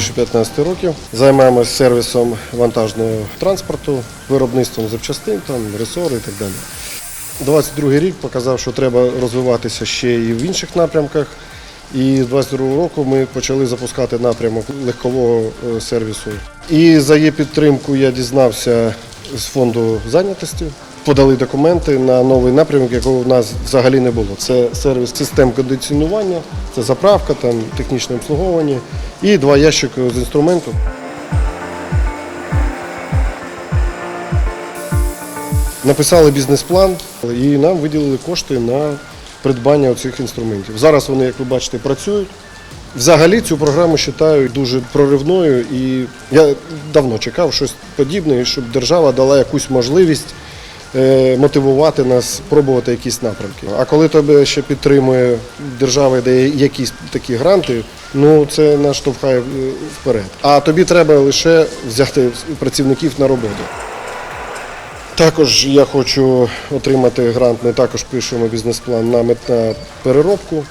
15 років. Займаємося сервісом вантажного транспорту, виробництвом запчастин, там, ресори і так далі. 22 рік показав, що треба розвиватися ще і в інших напрямках. І з 22 року ми почали запускати напрямок легкового е, сервісу. І за її підтримку я дізнався з фонду зайнятості. Подали документи на новий напрямок, якого в нас взагалі не було. Це сервіс систем кондиціонування, це заправка, там технічне обслуговування і два ящики з інструменту. Написали бізнес-план і нам виділили кошти на придбання цих інструментів. Зараз вони, як ви бачите, працюють. Взагалі цю програму вважаю дуже проривною і я давно чекав щось подібне, щоб держава дала якусь можливість мотивувати нас пробувати якісь напрямки. А коли тебе ще підтримує держава, дає якісь такі гранти, ну це нас штовхає е, вперед. А тобі треба лише взяти працівників на роботу. Також я хочу отримати грант. Ми також пишемо бізнес-план на мет- переробку.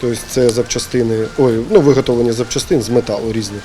Тобто це запчастини, ой, ну виготовлення запчастин з металу різних.